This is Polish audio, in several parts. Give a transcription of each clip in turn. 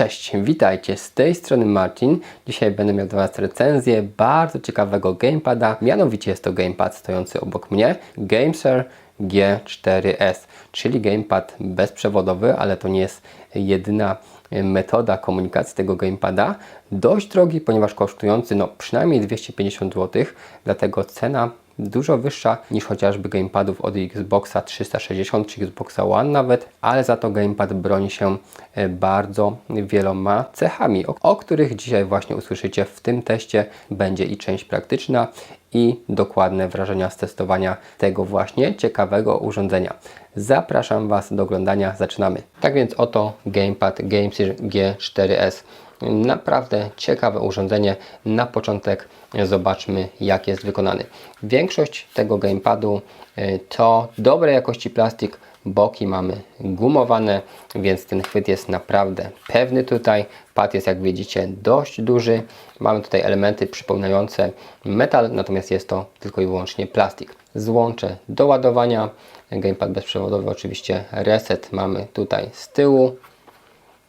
Cześć, witajcie, z tej strony Marcin. Dzisiaj będę miał dla Was recenzję bardzo ciekawego gamepada, mianowicie jest to gamepad stojący obok mnie, Gameser G4S, czyli gamepad bezprzewodowy, ale to nie jest jedyna metoda komunikacji tego gamepada. Dość drogi, ponieważ kosztujący no przynajmniej 250 zł, dlatego cena dużo wyższa niż chociażby gamepadów od Xboxa 360 czy Xboxa One nawet, ale za to gamepad broni się e, bardzo wieloma cechami, o, których dzisiaj właśnie usłyszycie w tym teście. Będzie i część praktyczna i dokładne wrażenia z testowania tego właśnie ciekawego urządzenia. Zapraszam Was do oglądania, zaczynamy. Tak więc oto gamepad Gamesir G4S. Naprawdę ciekawe urządzenie. Na początek zobaczmy jak jest wykonany. Większość tego gamepadu y, to dobrej jakości plastik, boki mamy gumowane, więc ten chwyt jest naprawdę pewny tutaj. Pad jest jak widzicie dość duży. Mamy tutaj elementy przypominające metal, natomiast jest to tylko i wyłącznie plastik. Złącze do ładowania. Gamepad bezprzewodowy oczywiście reset mamy tutaj z tyłu.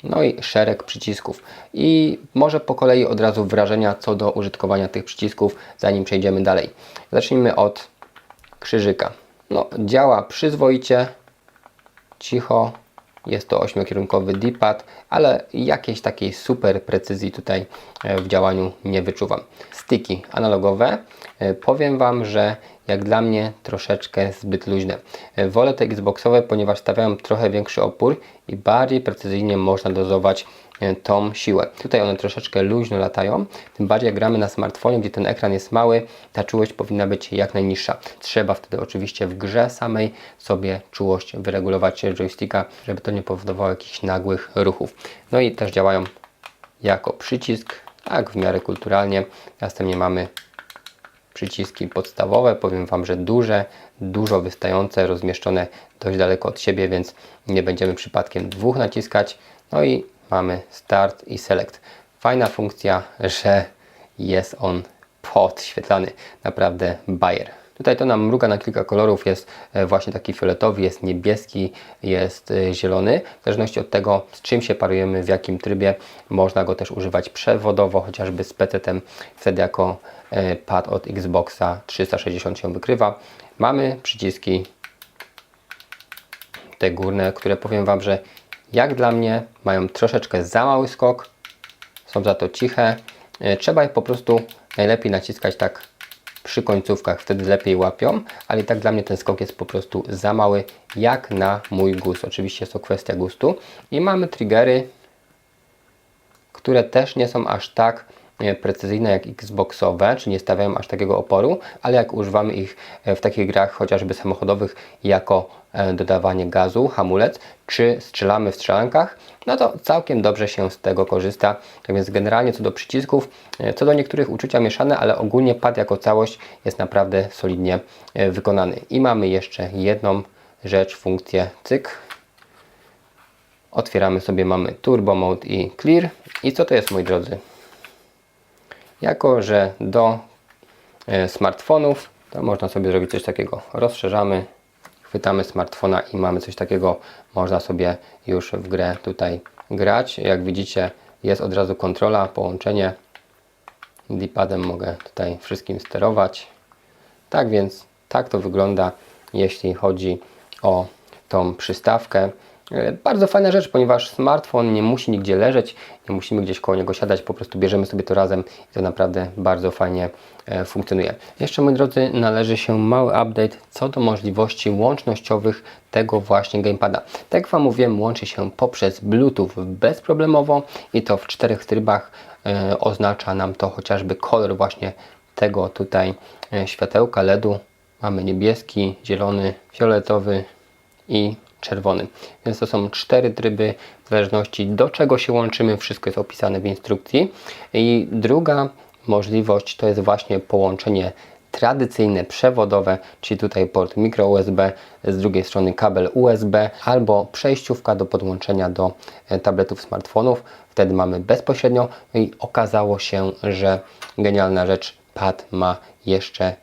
No i szereg przycisków. I może po kolei od razu wrażenia co do użytkowania tych przycisków, zanim przejdziemy dalej. Zacznijmy od krzyżyka. No, działa przyzwoicie, cicho. Jest to ośmiokierunkowy D-pad, ale jakiejś takiej super precyzji tutaj e, w działaniu nie wyczuwam. Styki analogowe. E, powiem Wam, że jak dla mnie troszeczkę zbyt luźne. E, wolę te Xboxowe, ponieważ stawiają trochę większy opór i bardziej precyzyjnie można dozować tą siłę. Tutaj one troszeczkę luźno latają, tym bardziej jak gramy na smartfonie, gdzie ten ekran jest mały, ta czułość powinna być jak najniższa. Trzeba wtedy oczywiście w grze samej sobie czułość wyregulować joysticka, żeby to nie powodowało jakichś nagłych ruchów. No i też działają jako przycisk, tak w miarę kulturalnie. Następnie mamy przyciski podstawowe. Powiem Wam, że duże, dużo wystające, rozmieszczone dość daleko od siebie, więc nie będziemy przypadkiem dwóch naciskać. No i mamy Start i Select. Fajna funkcja, że jest on podświetlany. Naprawdę bajer. Tutaj to nam mruga na kilka kolorów, jest e, właśnie taki fioletowy, jest niebieski, jest e, zielony. W zależności od tego, z czym się parujemy, w jakim trybie, można go też używać przewodowo, chociażby z PC-tem, wtedy jako e, pad od Xboxa 360 się wykrywa. Mamy przyciski te górne, które powiem Wam, że jak dla mnie mają troszeczkę za mały skok, są za to ciche. Trzeba je po prostu najlepiej naciskać tak przy końcówkach, wtedy lepiej łapią, ale i tak dla mnie ten skok jest po prostu za mały, jak na mój gust. Oczywiście jest to kwestia gustu. I mamy triggery, które też nie są aż tak e, precyzyjne jak Xboxowe, czy nie stawiają aż takiego oporu, ale jak używamy ich e, w takich grach chociażby samochodowych jako E, dodawanie gazu, hamulec, czy strzelamy w strzelankach, no to całkiem dobrze się z tego korzysta. Tak więc generalnie co do przycisków, e, co do niektórych uczucia mieszane, ale ogólnie pad jako całość jest naprawdę solidnie e, wykonany. I mamy jeszcze jedną rzecz, funkcję cyk. Otwieramy sobie, mamy Turbo Mode i Clear. I co to jest, moi drodzy? Jako, że do smartfonów to można sobie zrobić coś takiego. Rozszerzamy chwytamy smartfona i mamy coś takiego, można sobie już w grę tutaj grać. Jak widzicie jest od razu kontrola, połączenie. D-padem mogę tutaj wszystkim sterować. Tak więc tak to wygląda, jeśli chodzi o tą przystawkę. E, bardzo fajna rzecz, ponieważ smartfon nie musi nigdzie leżeć, nie musimy gdzieś koło niego siadać, po prostu bierzemy sobie to razem i to naprawdę bardzo fajnie e, funkcjonuje. Jeszcze moi drodzy, należy się mały update co do możliwości łącznościowych tego właśnie gamepada. Tak jak Wam mówiłem, łączy się poprzez Bluetooth bezproblemowo i to w czterech trybach. E, oznacza nam to chociażby kolor właśnie tego tutaj światełka LEDu. Mamy niebieski, zielony, fioletowy i czerwony. Więc to są cztery tryby w zależności do czego się łączymy. Wszystko jest opisane w instrukcji. I druga możliwość to jest właśnie połączenie tradycyjne przewodowe, czyli tutaj port micro USB, z drugiej strony kabel USB albo przejściówka do podłączenia do e, tabletów, smartfonów. Wtedy mamy bezpośrednio i okazało się, że genialna rzecz, pad ma jeszcze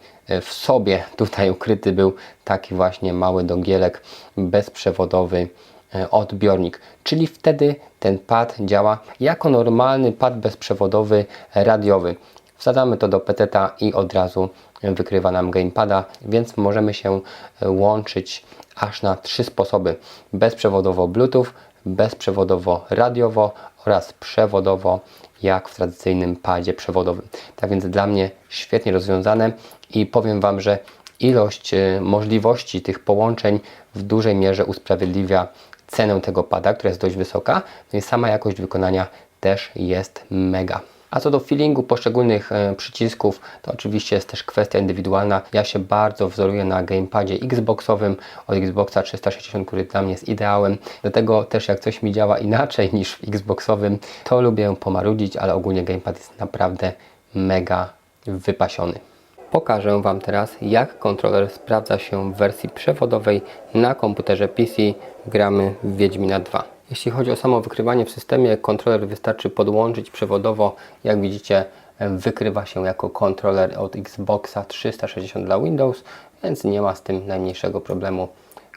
w sobie tutaj ukryty był taki właśnie mały dogielek bezprzewodowy e, odbiornik, czyli wtedy ten pad działa jako normalny pad bezprzewodowy radiowy. Wsadzamy to do peteta i od razu wykrywa nam gamepada, więc możemy się e, łączyć aż na trzy sposoby: bezprzewodowo Bluetooth, bezprzewodowo radiowo oraz przewodowo jak w tradycyjnym padzie przewodowym. Tak więc dla mnie świetnie rozwiązane i powiem Wam, że ilość e, możliwości tych połączeń w dużej mierze usprawiedliwia cenę tego pada, która jest dość wysoka, no i sama jakość wykonania też jest mega. A co do feelingu poszczególnych e, przycisków, to oczywiście jest też kwestia indywidualna. Ja się bardzo wzoruję na gamepadzie Xboxowym od Xboxa 360, który dla mnie jest ideałem. Do tego też jak coś mi działa inaczej niż w Xboxowym, to lubię pomarudzić, ale ogólnie gamepad jest naprawdę mega wypasiony. Pokażę Wam teraz, jak kontroler sprawdza się w wersji przewodowej na komputerze PC. Gramy w Wiedźmina 2. Jeśli chodzi o samo wykrywanie w systemie, kontroler wystarczy podłączyć przewodowo. Jak widzicie, wykrywa się jako kontroler od Xboxa 360 dla Windows, więc nie ma z tym najmniejszego problemu.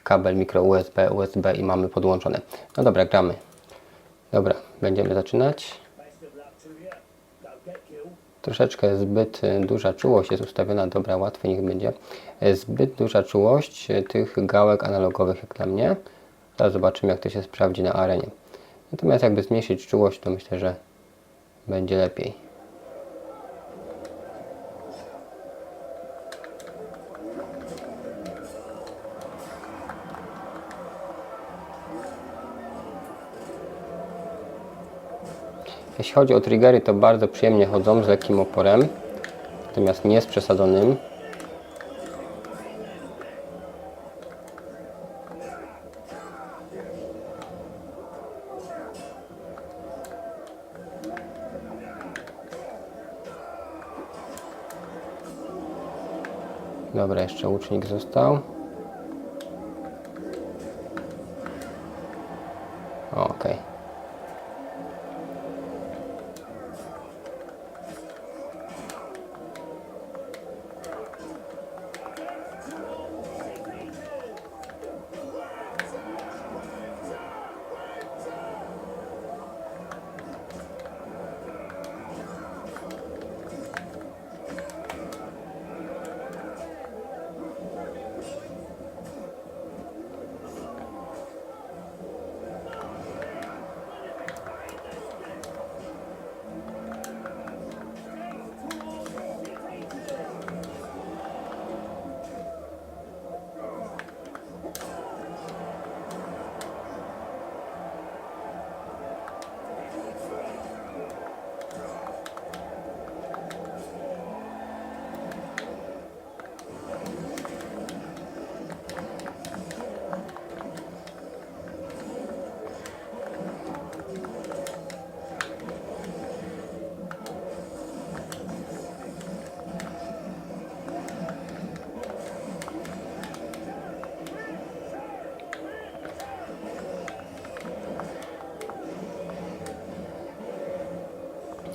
Kabel mikro USB, USB i mamy podłączone. No dobra, gramy. Dobra, będziemy zaczynać. Troszeczkę zbyt y, duża czułość jest ustawiona, dobra, łatwo niech będzie. Y, Zbyt duża czułość y, tych gałek analogowych jak dla mnie. Teraz zobaczymy jak to się sprawdzi na arenie. Natomiast jakby zmniejszyć czułość, to myślę, że będzie lepiej. Jeśli chodzi o triggery, to bardzo przyjemnie chodzą z lekkim oporem, natomiast nie z przesadzonym. Dobra, jeszcze łucznik został. Okej.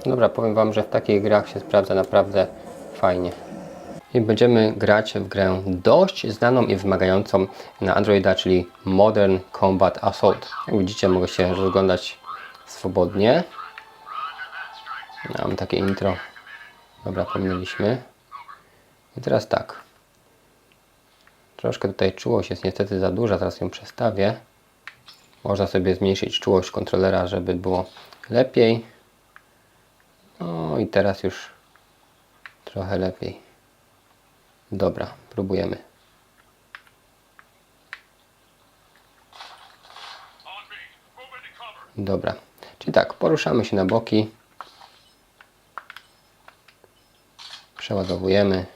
Dobra, powiem Wam, że w takich grach się sprawdza naprawdę fajnie. I będziemy grać w grę dość znaną i wymagającą na Androida, czyli Modern Combat Assault. Jak widzicie, mogę się rozglądać swobodnie. Mam takie intro. Dobra, pominęliśmy. I teraz tak. Troszkę tutaj czułość jest niestety za duża, teraz ją przestawię. Można sobie zmniejszyć czułość kontrolera, żeby było lepiej. No i teraz już trochę lepiej. Dobra, próbujemy. Dobra, czyli tak, poruszamy się na boki. Przeładowujemy.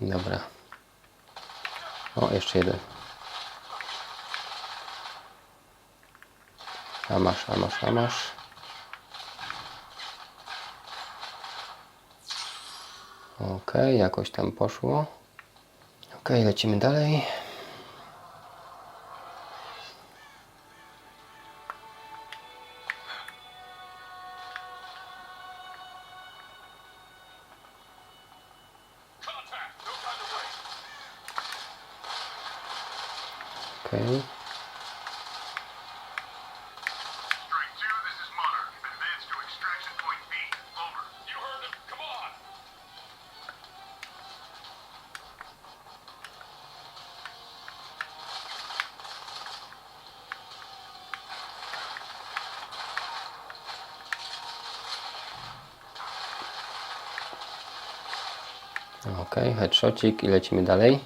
Dobra. O, jeszcze jeden. A masz, a masz, a masz. Ok, jakoś tam poszło. Ok, lecimy dalej. Okej, headshotcik i lecimy dalej.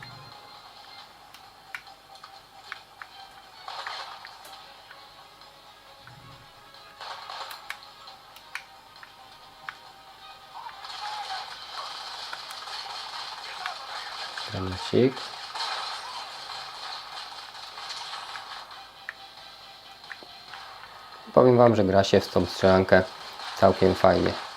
Granacik. Powiem Wam, że gra się w tą strzelankę całkiem fajnie.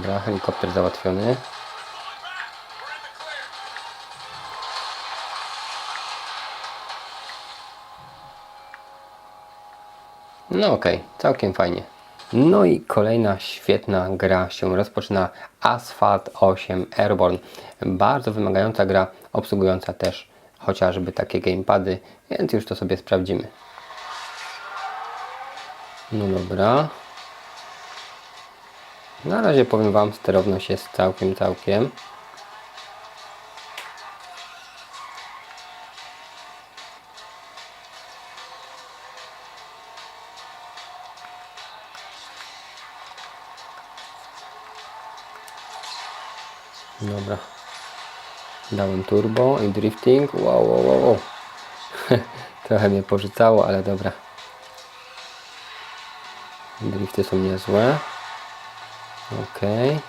Dobra, helikopter załatwiony. No okej, całkiem fajnie. No i kolejna świetna gra się rozpoczyna Asphalt 8 Airborne. Bardzo wymagająca gra, obsługująca też chociażby takie gamepady, więc już to sobie sprawdzimy. No dobra. Na razie powiem Wam, sterowność jest całkiem, całkiem. Dobra. Dałem turbo i drifting. Wow, wow, wow, wow. Trochę mnie porzucało, ale dobra. Drifty są niezłe. Okej.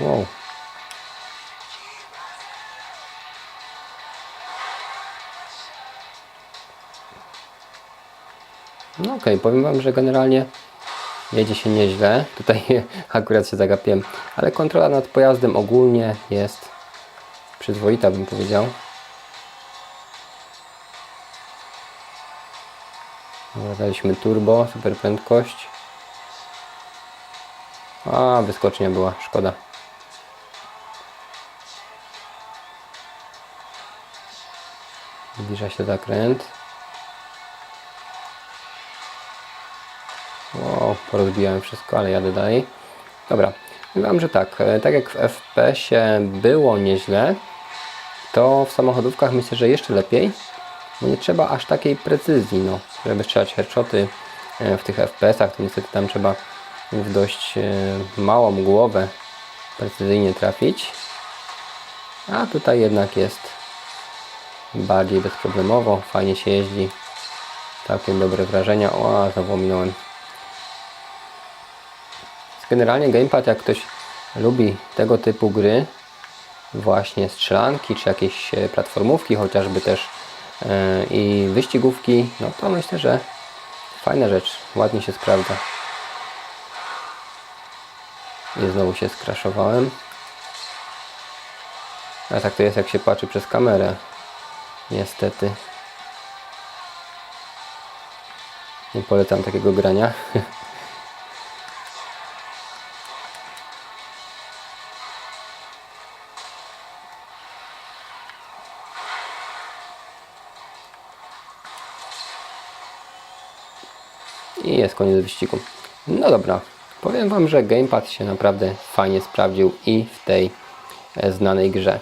Wow. No okej, powiem Wam, że generalnie jedzie się nieźle. Tutaj akurat się zagapiłem, ale kontrola nad pojazdem ogólnie jest przyzwoita, bym powiedział. Dobra, daliśmy turbo, super prędkość. A, wyskocznia była, szkoda. Zbliża się zakręt. Wow, porozbijałem wszystko, ale jadę dalej. Dobra, mówiłem, że tak, e, tak jak w FPS-ie było nieźle, to w samochodówkach myślę, że jeszcze lepiej. Bo nie trzeba aż takiej precyzji, no, żeby strzelać headshoty e, w tych FPS-ach, to niestety tam trzeba w dość e, małą głowę precyzyjnie trafić. A tutaj jednak jest bardziej bezproblemowo, fajnie się jeździ. Całkiem dobre wrażenia. O, znowu ominąłem. Generalnie gamepad, jak ktoś lubi tego typu gry, właśnie strzelanki, czy jakieś e, platformówki, chociażby też i wyścigówki, no to myślę, że fajna rzecz, ładnie się sprawdza. I znowu się skraszowałem. A tak to jest, jak się patrzy przez kamerę. Niestety. Nie polecam takiego grania. jest koniec wyścigu. No dobra, powiem Wam, że gamepad się naprawdę fajnie sprawdził i w tej e, znanej grze.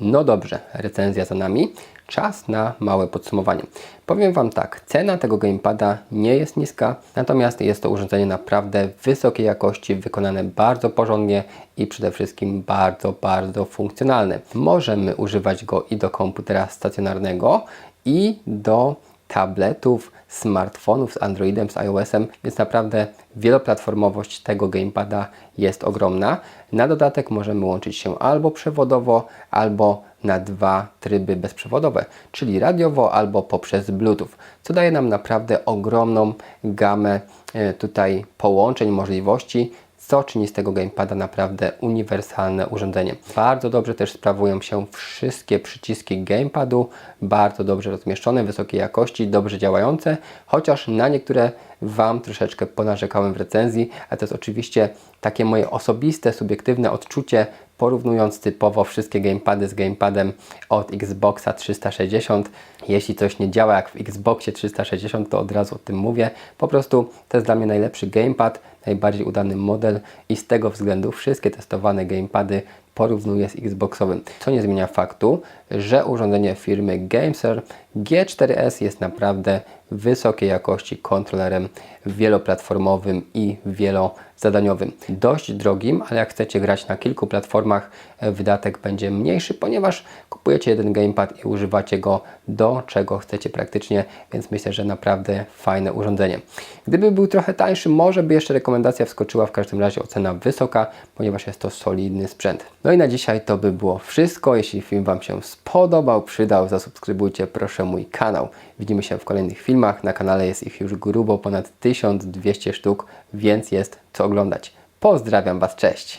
No dobrze, recenzja za nami. Czas na małe podsumowanie. Powiem Wam tak, cena tego gamepada nie jest niska, natomiast jest to urządzenie naprawdę wysokiej jakości, wykonane bardzo porządnie i przede wszystkim bardzo, bardzo funkcjonalne. Możemy używać go i do komputera stacjonarnego, i do tabletów, smartfonów z Androidem, z iOS-em, więc naprawdę wieloplatformowość tego gamepada jest ogromna. Na dodatek możemy łączyć się albo przewodowo, albo na dwa tryby bezprzewodowe, czyli radiowo albo poprzez Bluetooth, co daje nam naprawdę ogromną gamę e, tutaj połączeń, możliwości, co czyni z tego gamepada naprawdę uniwersalne urządzenie. Bardzo dobrze też sprawują się wszystkie przyciski gamepadu, bardzo dobrze rozmieszczone, wysokiej jakości, dobrze działające, chociaż na niektóre Wam troszeczkę ponarzekałem w recenzji, a to jest oczywiście takie moje osobiste, subiektywne odczucie, porównując typowo wszystkie gamepady z gamepadem od Xboxa 360. Jeśli coś nie działa jak w Xboxie 360, to od razu o tym mówię. Po prostu to jest dla mnie najlepszy gamepad, najbardziej udany model i z tego względu wszystkie testowane gamepady porównuję z Xboxowym. Co nie zmienia faktu, że urządzenie firmy Gameser G4S jest naprawdę wysokiej jakości kontrolerem wieloplatformowym i wielozadaniowym. Dość drogim, ale jak chcecie grać na kilku platformach, e, wydatek będzie mniejszy, ponieważ kupujecie jeden gamepad i używacie go do czego chcecie praktycznie, więc myślę, że naprawdę fajne urządzenie. Gdyby był trochę tańszy, może by jeszcze rekomendacja wskoczyła, w każdym razie ocena wysoka, ponieważ jest to solidny sprzęt. No i na dzisiaj to by było wszystko. Jeśli film Wam się spodobał, przydał, zasubskrybujcie proszę mój kanał. Widzimy się w kolejnych filmach. Na kanale jest ich już grubo ponad 1200 sztuk, więc jest co oglądać. Pozdrawiam Was, cześć!